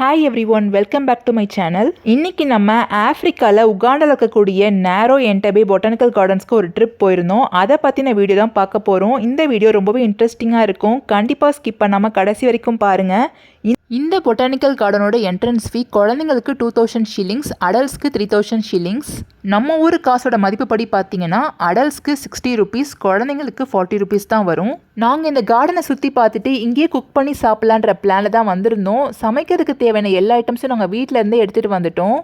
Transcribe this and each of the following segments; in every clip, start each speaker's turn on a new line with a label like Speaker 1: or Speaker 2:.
Speaker 1: Hi everyone welcome back to my channel இன்னைக்கு நம்ம ஆஃப்ரிக்காவில் உகாண்டில் இருக்கக்கூடிய நேரோ என்டபே பொட்டானிக்கல் கார்டன்ஸ்க்கு ஒரு ட்ரிப் போயிருந்தோம். அதை பற்றின வீடியோ தான் பார்க்க போகிறோம் இந்த வீடியோ ரொம்பவே இன்ட்ரெஸ்டிங்காக இருக்கும். கண்டிப்பாக ஸ்கிப் பண்ணாமல் கடைசி வரைக்கும் பாருங்கள் இந்த பொட்டானிக்கல் கார்டனோட என்ட்ரன்ஸ் ஃபீ குழந்தைங்களுக்கு டூ தௌசண்ட் ஷில்லிங்ஸ் அடல்ட்ஸ்க்கு த்ரீ தௌசண்ட் ஷில்லிங்ஸ் நம்ம ஊர் காசோட மதிப்புப்படி பார்த்தீங்கன்னா அடல்ட்ஸ்க்கு சிக்ஸ்டி ருபீஸ் குழந்தைங்களுக்கு ஃபார்ட்டி ருபீஸ் தான் வரும். நாங்கள் இந்த கார்டனை சுற்றி பார்த்துட்டு இங்கேயே குக் பண்ணி சாப்பிட்லான்ற பிளானில் தான் வந்திருந்தோம். சமைக்கிறதுக்கு தேவையான எல்லா ஐட்டம்ஸும் நாங்கள் வீட்டிலேருந்தே எடுத்துகிட்டு வந்துட்டோம்.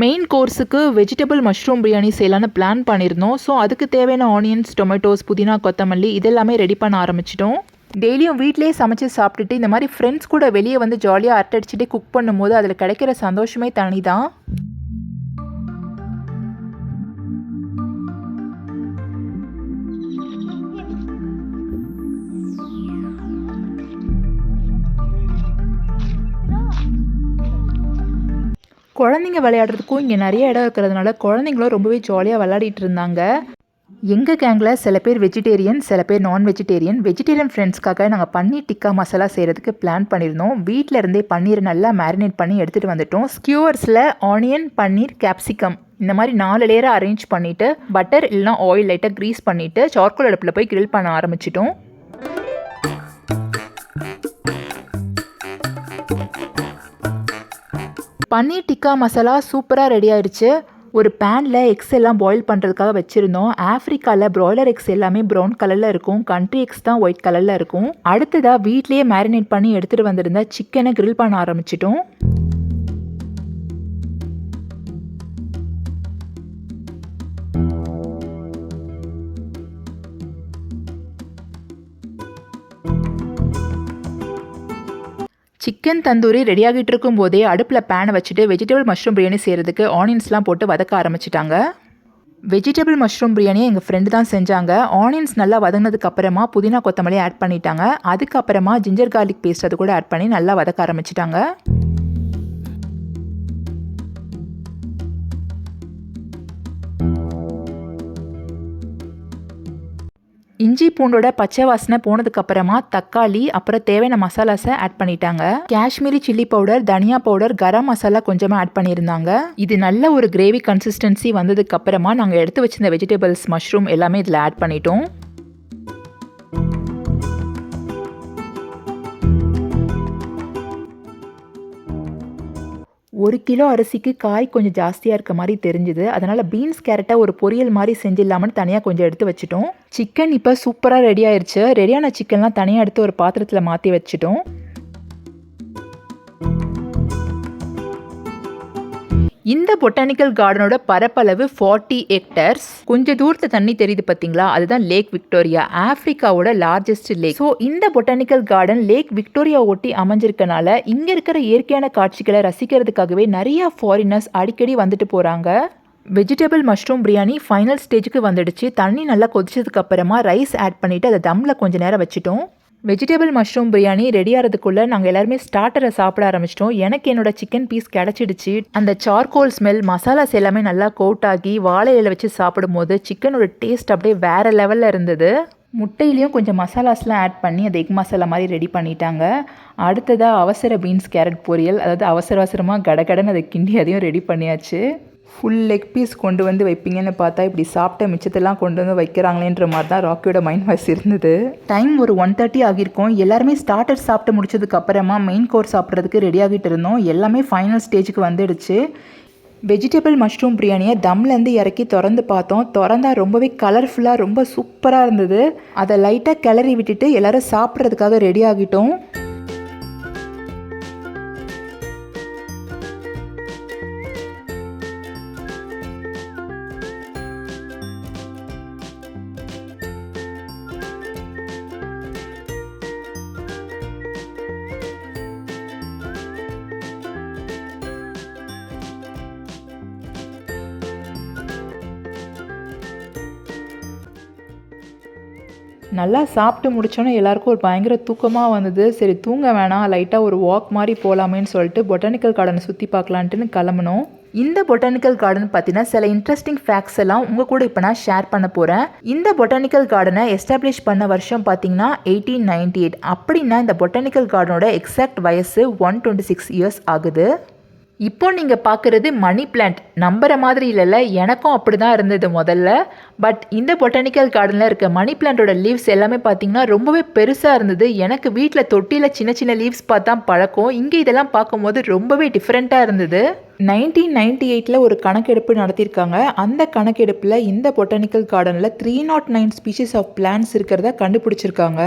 Speaker 1: மெயின் கோர்ஸுக்கு வெஜிடபிள் மஷ்ரூம் பிரியாணி செய்யலான்னு பிளான் பண்ணியிருந்தோம் ஸோ அதுக்கு தேவையான ஆனியன்ஸ் டொமேட்டோஸ் புதினா கொத்தமல்லி இதெல்லாமே ரெடி பண்ண ஆரம்பிச்சிட்டோம். டெய்லியும் வீட்டிலேயே சமைச்சு சாப்பிட்டுட்டு இந்த மாதிரி ஃப்ரெண்ட்ஸ் கூட வெளியே வந்து ஜாலியாக அரட்டடிச்சுட்டு குக் பண்ணும்போது அதில் கிடைக்கிற சந்தோஷமே தனி தான் குழந்தைங்க விளையாடுறதுக்கும் இங்கே நிறைய இடம் இருக்கிறதுனால குழந்தைங்களும் ரொம்பவே ஜாலியாக விளையாடிட்டு இருந்தாங்க. எங்கள் கேங்கில் சில பேர் வெஜிடேரியன் சில பேர் நான் வெஜிடேரியன் வெஜிடேரியன் ஃப்ரெண்ட்ஸ்க்காக நாங்கள் பன்னீர் டிக்கா மசாலா செய்கிறதுக்கு பிளான் பண்ணியிருந்தோம். வீட்டில் இருந்தே பன்னீரை நல்லா மேரினேட் பண்ணி எடுத்துகிட்டு வந்துட்டோம். ஸ்கியூவர்ஸில் ஆனியன் பன்னீர் கேப்சிகம் இந்த மாதிரி நாலு லேயராக அரேஞ்ச் பண்ணிவிட்டு பட்டர் இல்லைனா ஆயில் லைட்டாக க்ரீஸ் பண்ணிவிட்டு சார்கோல் அடுப்பில் போய் கிரில் பண்ண ஆரம்பிச்சிட்டோம். பன்னீர் டிக்கா மசாலா சூப்பராக ரெடி ஆயிடுச்சு ஒரு பேனில் எக்ஸ் எல்லாம் பாயில் பண்ணுறதுக்காக வச்சுருந்தோம். ஆஃப்ரிக்காவில் ப்ராய்லர் எக்ஸ் எல்லாமே ப்ரௌன் கலரில் இருக்கும். கண்ட்ரி எக்ஸ் தான் ஒயிட் கலரில் இருக்கும். அடுத்ததாக வீட்லேயே மேரினேட் பண்ணி எடுத்துகிட்டு வந்திருந்த சிக்கனை கிரில் பண்ண ஆரம்பிச்சிட்டோம். சிக்கன் தந்தூரி ரெடி ஆகிட்டு இருக்கும் போதே அடுப்பில் பேனை வச்சுட்டு வெஜிடபிள் மஷ்ரூம் பிரியாணி செய்கிறதுக்கு ஆனியன்ஸ்லாம் போட்டு வதக்க ஆரம்பிச்சிட்டாங்க. வெஜிடபிள் மஷ்ரூம் பிரியாணி எங்கள் ஃப்ரெண்டு தான் செஞ்சாங்க. ஆனியன்ஸ் நல்லா வதங்கினதுக்கு அப்புறமா புதினா கொத்தமல்லி ஆட் பண்ணிட்டாங்க. அதுக்கப்புறமா ஜிஞ்சர் கார்லிக் பேஸ்ட் அது கூட ஆட் பண்ணி நல்லா வதக்க ஆரம்பிச்சிட்டாங்க. இஞ்சி பூண்டோட பச்சை வாசனை போனதுக்கு அப்புறமா தக்காளி அப்புறம் தேவையான மசாலாஸை ஆட் பண்ணிட்டாங்க. காஷ்மீரி சில்லி பவுடர் தனியா பவுடர் கரம் மசாலா கொஞ்சமாக ஆட் பண்ணியிருந்தாங்க. இது நல்ல ஒரு கிரேவி கன்சிஸ்டன்சி வந்ததுக்கு அப்புறமா நாங்கள் எடுத்து வச்சிருந்த வெஜிடபிள்ஸ் மஷ்ரூம் எல்லாமே இதில் ஆட் பண்ணிட்டோம். ஒரு கிலோ அரிசிக்கு காய் கொஞ்சம் ஜாஸ்தியாக இருக்க மாதிரி தெரிஞ்சுது. அதனால் பீன்ஸ் கேரட்டை ஒரு பொரியல் மாதிரி செஞ்சிடலாமன்னு தனியாக கொஞ்சம் எடுத்து வச்சுட்டோம். சிக்கன் இப்போ சூப்பராக ரெடி ஆயிடுச்சு ரெடியான சிக்கன்லாம் தனியாக எடுத்து ஒரு பாத்திரத்தில் மாற்றி வச்சுட்டோம். இந்த பொட்டானிக்கல் கார்டனோட பரப்பளவு ஃபார்ட்டி ஹெக்டர்ஸ் கொஞ்சம் தூரத்து தண்ணி தெரியுது பார்த்தீங்களா அதுதான் லேக் விக்டோரியா ஆஃப்ரிக்காவோட லார்ஜஸ்ட் லேக் ஸோ இந்த பொட்டானிக்கல் கார்டன் லேக் விக்டோரியா ஒட்டி அமைஞ்சிருக்கனால இங்கே இருக்கிற இயற்கையான காட்சிகளை ரசிக்கிறதுக்காகவே நிறைய ஃபாரினர்ஸ் அடிக்கடி வந்துட்டு போகிறாங்க வெஜிடபிள் மஷ்ரூம் பிரியாணி ஃபைனல் ஸ்டேஜுக்கு வந்துடுச்சு. தண்ணி நல்லா கொதிச்சதுக்கு அப்புறமா ரைஸ் ஆட் பண்ணிவிட்டு அதை தம்மில் கொஞ்சம் நேரம் வச்சுட்டோம். வெஜிடபிள் மஷ்ரூம் பிரியாணி ரெடி ஆகிறதுக்குள்ளே நாங்கள் எல்லாருமே ஸ்டார்டரை சாப்பிட ஆரம்பிச்சிட்டோம். எனக்கு என்னோட சிக்கன் பீஸ் கிடச்சிடுச்சு. அந்த சார்கோல் ஸ்மெல் மசாலாஸ் எல்லாமே நல்லா கோட் ஆகி வாழை இலை வச்சு சாப்பிடும்போது சிக்கனோட டேஸ்ட் அப்படியே வேறு லெவலில் இருந்தது. முட்டையிலையும் கொஞ்சம் மசாலாஸ்லாம் ஆட் பண்ணி அது எக் மசாலா மாதிரி ரெடி பண்ணிட்டாங்க. அடுத்ததாக அவசர பீன்ஸ் கேரட் பொரியல் அதாவது அவசர அவசரமாக கடகடன்னு அதை கிண்டி அதையும் ரெடி பண்ணியாச்சு. ஃபுல் லெக் பீஸ் கொண்டு வந்து வைப்பீங்கன்னு பார்த்தா இப்படி சாப்பிட்ட மிச்சத்தெல்லாம் கொண்டு வந்து வைக்கிறாங்களேன்ற மாதிரி தான் ராக்கியோட மைண்ட் வாய்ஸ் இருந்தது. டைம் ஒரு ஒன் தேர்ட்டி ஆகியிருக்கும். எல்லாருமே ஸ்டார்டர் சாப்பிட்டு முடிச்சதுக்கு அப்புறமா மெயின் கோர்ஸ் சாப்பிட்றதுக்கு ரெடி ஆகிட்டு இருந்தோம். எல்லாமே ஃபைனல் ஸ்டேஜுக்கு வந்துடுச்சு. வெஜிடபிள் மஷ்ரூம் பிரியாணியை தம்லேருந்து இறக்கி திறந்து பார்த்தோம். திறந்தா ரொம்பவே கலர்ஃபுல்லாக ரொம்ப சூப்பராக இருந்தது. அதை லைட்டாக கிளறி விட்டுட்டு எல்லோரும் சாப்பிட்றதுக்காக ரெடி ஆகிட்டோம். நல்லா சாப்பிட்டு முடிச்சோன்னே எல்லாருக்கும் ஒரு பயங்கர தூக்கமாக வந்தது. சரி தூங்க வேணாம் லைட்டாக ஒரு வாக் மாதிரி போகலாமேன்னு சொல்லிட்டு பொட்டானிக்கல் கார்டனை சுற்றி பார்க்கலான்ட்டுன்னு கிளம்பணும் இந்த பொட்டானிக்கல் கார்டன் பார்த்தீங்கன்னா சில இன்ட்ரெஸ்டிங் ஃபேக்ட்ஸ் எல்லாம் உங்கள் கூட இப்போ நான் ஷேர் பண்ண போகிறேன் இந்த பொட்டானிக்கல் கார்டனை எஸ்டாப்ளிஷ் பண்ண வருஷம் பார்த்தீங்கன்னா எயிட்டீன் நைன்டி எயிட் அப்படின்னா இந்த பொட்டானிக்கல் கார்டனோட எக்ஸாக்ட் வயசு ஒன் டுவெண்ட்டி சிக்ஸ் இயர்ஸ் ஆகுது. இப்போ நீங்கள் பார்க்குறது மணி பிளான்ட் நம்புற மாதிரி இல்லைல்ல எனக்கும் அப்படி தான் இருந்தது முதல்ல. பட் இந்த பொட்டானிக்கல் கார்டனில் இருக்க மணி பிளான்ட்டோட லீவ்ஸ் எல்லாமே பார்த்தீங்கன்னா ரொம்பவே பெருசாக இருந்தது. எனக்கு வீட்டில் தொட்டியில் சின்ன சின்ன லீவ்ஸ் பார்த்தா பழக்கம். இங்கே இதெல்லாம் பார்க்கும்போது ரொம்பவே டிஃப்ரெண்ட்டாக இருந்தது. நைன்டீன் நைன்டி எயிட்டில் ஒரு கணக்கெடுப்பு நடத்தியிருக்காங்க. அந்த கணக்கெடுப்பில் இந்த பொட்டானிக்கல் கார்டனில் three nought nine species of plants இருக்கிறத கண்டுபிடிச்சிருக்காங்க.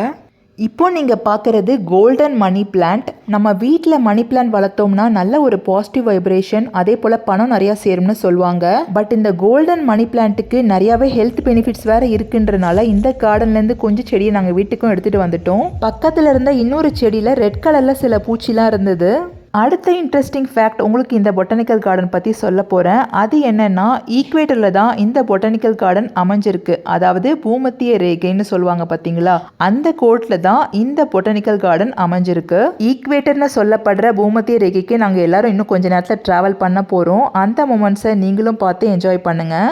Speaker 1: இப்போ நீங்கள் பார்க்குறது கோல்டன் மணி பிளான்ட் நம்ம வீட்டில் மணி பிளான்ட் வளர்த்தோம்னா நல்ல ஒரு பாசிட்டிவ் வைப்ரேஷன் அதே போல் பணம் நிறையா சேரும்னு சொல்லுவாங்க. பட் இந்த கோல்டன் மணி பிளான்ட்டுக்கு நிறையாவே ஹெல்த் பெனிஃபிட்ஸ் வேறு இருக்குன்றனால இந்த கார்டன்லேருந்து கொஞ்சம் செடியை நாங்கள் வீட்டுக்கும் எடுத்துகிட்டு வந்துட்டோம். பக்கத்தில் இருந்த இன்னொரு செடியில் ரெட் கலரில் சில பூச்சிலாம் இருந்தது. அடுத்த இன்ட்ரெஸ்டிங் ஃபேக்ட் உங்களுக்கு இந்த பொட்டானிக்கல் கார்டன் பற்றி சொல்ல போகிறேன் அது என்னென்னா ஈக்குவேட்டரில் தான் இந்த பொட்டானிக்கல் கார்டன் அமைஞ்சிருக்கு. அதாவது பூமத்திய ரேகைன்னு சொல்லுவாங்க பார்த்தீங்களா அந்த கோட்டில் தான் இந்த பொட்டானிக்கல் கார்டன் அமைஞ்சிருக்கு. ஈக்குவேட்டர்னு சொல்லப்படுற பூமத்திய ரேகைக்கு நாங்கள் எல்லாரும் இன்னும் கொஞ்ச நேரத்தில் ட்ராவல் பண்ண போகிறோம் அந்த மூமெண்ட்ஸை நீங்களும் பார்த்து என்ஜாய் பண்ணுங்கள்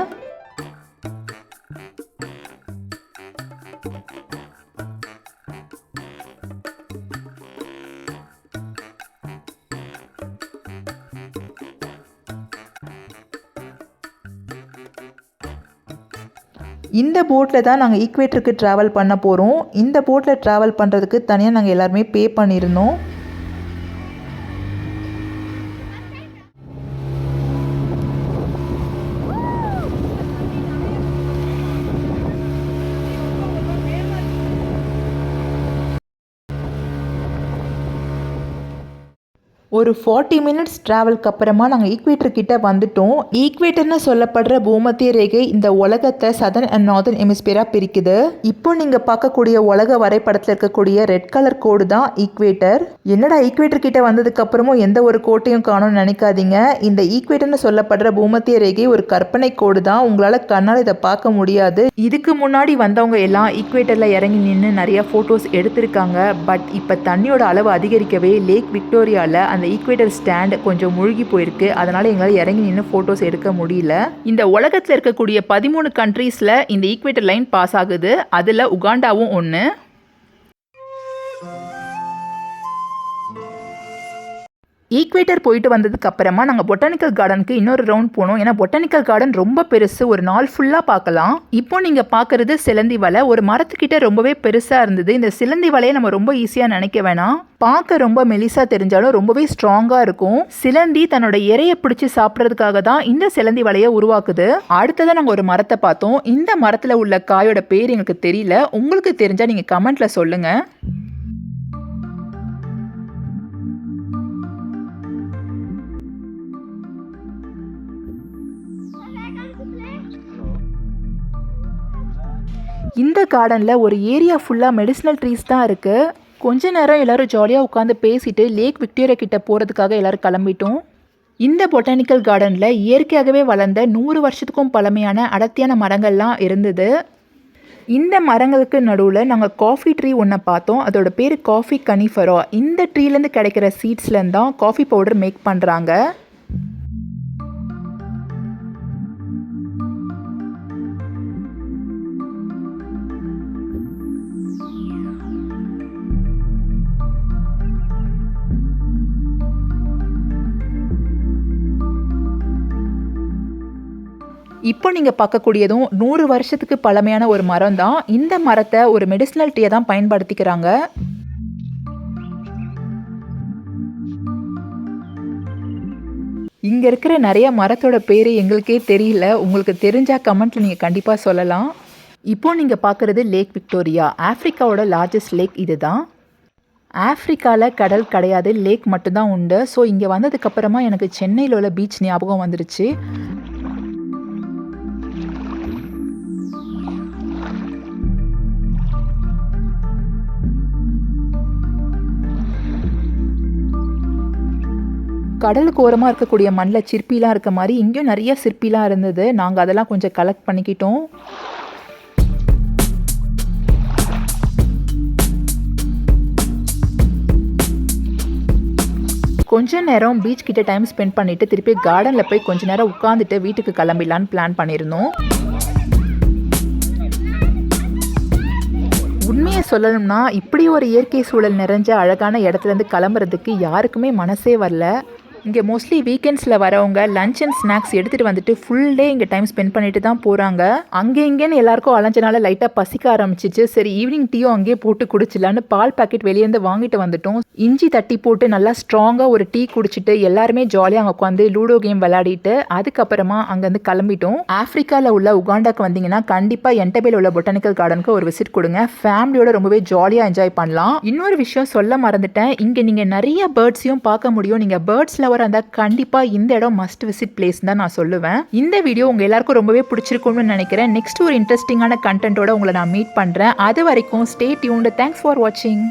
Speaker 1: இந்த போட்டில் தான் நாங்கள் ஈக்குவேட்டருக்கு ட்ராவல் பண்ண போகிறோம் இந்த போட்டில் ட்ராவல் பண்ணுறதுக்கு தனியாக நாங்கள் எல்லாருமே பே பண்ணியிருந்தோம் ஒரு ஃபார்ட்டி மினிட்ஸ் ட்ராவல்க்கு அப்புறமா நாங்கள் ஈக்வேட்டர் கிட்ட வந்துட்டோம். ஈக்வேட்டர்னு சொல்லப்படுற பூமத்திய ரேகை இந்த உலகத்தை சதன் அண்ட் நார்தன் எமிஸ்பியரா பிரிக்குது. இப்போ நீங்கள் பார்க்கக்கூடிய உலக வரைபடத்தில் இருக்கக்கூடிய ரெட் கலர் கோடு தான் ஈக்வேட்டர் என்னடா ஈக்வேட்டர் கிட்ட வந்ததுக்கு அப்புறமும் எந்த ஒரு கோட்டையும் காணும்னு நினைக்காதீங்க. இந்த ஈக்வேட்டர்னு சொல்லப்படுற பூமத்திய ரேகை ஒரு கற்பனை கோடு தான். உங்களால் கண்ணால் இதை பார்க்க முடியாது. இதுக்கு முன்னாடி வந்தவங்க எல்லாம் ஈக்வேட்டரில் இறங்கி நின்று நிறைய ஃபோட்டோஸ் எடுத்திருக்காங்க. பட் இப்போ தண்ணியோட அளவு அதிகரிக்கவே லேக் விக்டோரியாவில் அந்த ஈக்குவேட்டர் ஸ்டாண்ட் கொஞ்சம் முழுகி போயிருக்கு. அதனால எங்களால் இறங்கி நின்று ஃபோட்டோஸ் எடுக்க முடியல. இந்த உலகத்தில் இருக்கக்கூடிய பதிமூணு கண்ட்ரீஸில் இந்த ஈக்குவேட்டர் லைன் பாஸ் ஆகுது. அதில் உகாண்டாவும் ஒன்று ஈக்வேட்டர் போயிட்டு வந்ததுக்கு அப்புறமா நாங்கள் பொட்டானிக்கல் கார்டனுக்கு இன்னொரு ரவுண்ட் போனோம். ஏன்னா பொட்டானிக்கல் கார்டன் ரொம்ப பெருசு. ஒரு நாள் ஃபுல்லாக பார்க்கலாம். இப்போ நீங்கள் பார்க்குறது சிலந்தி வலை. ஒரு மரத்துக்கிட்ட ரொம்பவே பெருசாக இருந்தது. இந்த சிலந்தி வலையை நம்ம ரொம்ப ஈஸியாக நினைக்க வேணாம். பார்க்க ரொம்ப மெலிசா தெரிஞ்சாலும் ரொம்பவே ஸ்ட்ராங்காக இருக்கும். சிலந்தி தன்னோட இறையை பிடிச்சி சாப்பிட்றதுக்காக தான் இந்த சிலந்தி வலையை உருவாக்குது. அடுத்ததான் நாங்கள் ஒரு மரத்தை பார்த்தோம். இந்த மரத்தில் உள்ள காயோட பேர் எங்களுக்கு தெரியல. உங்களுக்கு தெரிஞ்சால் நீங்கள் கமெண்ட்டில் சொல்லுங்கள் இந்த கார்டனில் ஒரு ஏரியா ஃபுல்லாக மெடிசினல் ட்ரீஸ் தான் இருக்குது கொஞ்ச நேரம் எல்லோரும் ஜாலியாக உட்காந்து பேசிட்டு லேக் விக்டோரியா கிட்டே போகிறதுக்காக எல்லாரும் கிளம்பிட்டோம். இந்த பொட்டானிக்கல் கார்டனில் இயற்கையாகவே வளர்ந்த நூறு வருஷத்துக்கும் பழமையான அடர்த்தியான மரங்கள்லாம் இருந்தது. இந்த மரங்களுக்கு நடுவில் நாங்கள் காஃபி ட்ரீ ஒன்றை பார்த்தோம். அதோட பேர் காஃபி கனிஃபரோ இந்த ட்ரீலேருந்து கிடைக்கிற சீட்ஸ்லேருந்து தான் காஃபி பவுடர் மேக் பண்ணுறாங்க இப்போ நீங்கள் பார்க்கக்கூடியதும் நூறு வருஷத்துக்கு பழமையான ஒரு மரம் தான் இந்த மரத்தை ஒரு மெடிசினல் டீயை தான் பயன்படுத்திக்கிறாங்க. இங்கே இருக்கிற நிறைய மரத்தோட பேர் எங்களுக்கே தெரியல. உங்களுக்கு தெரிஞ்சால் கமெண்ட்டில் நீங்கள் கண்டிப்பாக சொல்லலாம். இப்போ நீங்கள் பார்க்குறது லேக் விக்டோரியா ஆஃப்ரிக்காவோட லார்ஜஸ்ட் லேக் இது தான் ஆஃப்ரிக்காவில் கடல் கிடையாது. லேக் மட்டும்தான் உண்டு. ஸோ இங்கே வந்ததுக்கப்புறமா எனக்கு சென்னையில் உள்ள பீச் ஞாபகம் வந்துருச்சு. கடலுக்கு ஓரமாக இருக்கக்கூடிய மண்ணில் சிற்பிலாம் இருக்க மாதிரி இங்கேயும் நிறைய சிற்பிலாம் இருந்தது. நாங்கள் அதெல்லாம் கொஞ்சம் கலெக்ட் பண்ணிக்கிட்டோம். கொஞ்ச நேரம் பீச் கிட்ட டைம் ஸ்பெண்ட் பண்ணிட்டு திருப்பி கார்டனில் போய் கொஞ்ச நேரம் உட்காந்துட்டு வீட்டுக்கு கிளம்பிடலான்னு பிளான் பண்ணியிருந்தோம். உண்மையை சொல்லணும்னா இப்படி ஒரு இயற்கை சூழல் நிறைஞ்ச அழகான இடத்துலேருந்து கிளம்புறதுக்கு யாருக்குமே மனசே வரல. இங்கே மோஸ்ட்லி வீக்கெண்ட்ஸில் வரவங்க லஞ்ச் அண்ட் ஸ்நாக்ஸ் எடுத்துகிட்டு வந்துட்டு ஃபுல் டே இங்கே டைம் ஸ்பெண்ட் பண்ணிட்டு தான் போகிறாங்க அங்கே இங்கேன்னு எல்லாருக்கும் அலைஞ்சனால லைட்டாக பசிக்க ஆரம்பிச்சிச்சு. சரி ஈவினிங் டீயும் அங்கேயே போட்டு குடிச்சிடலான்னு பால் பாக்கெட் வெளியேருந்து வாங்கிட்டு வந்துட்டோம். இஞ்சி தட்டி போட்டு நல்லா ஸ்ட்ராங்காக ஒரு டீ குடிச்சிட்டு எல்லாருமே ஜாலியாக அங்கே உட்காந்து லூடோ கேம் விளையாடிட்டு அதுக்கப்புறமா அங்கேருந்து கிளம்பிட்டோம். ஆஃப்ரிக்காவில் உள்ள உகாண்டாக்கு வந்தீங்கன்னா கண்டிப்பாக என்டபேல உள்ள பொட்டானிக்கல் கார்டனுக்கு ஒரு விசிட் கொடுங்க. ஃபேமிலியோட ரொம்பவே ஜாலியாக என்ஜாய் பண்ணலாம். இன்னொரு விஷயம் சொல்ல மறந்துட்டேன். இங்கே நீங்கள் நிறைய பேர்ட்ஸையும் பார்க்க முடியும். நீங்கள் பேர்ட்ஸில் வர இருந்தால் கண்டிப்பாக இந்த இடம் மஸ்ட் விசிட் பிளேஸ் தான் நான் சொல்லுவேன். இந்த வீடியோ உங்கள் எல்லாருக்கும் ரொம்பவே பிடிச்சிருக்கும்னு நினைக்கிறேன். நெக்ஸ்ட் ஒரு இன்ட்ரெஸ்டிங்கான கண்டென்ட்டோட உங்களை நான் மீட் பண்ணுறேன் அது வரைக்கும் ஸ்டே டியூன்டு தேங்க்ஸ் ஃபார் வாட்சிங்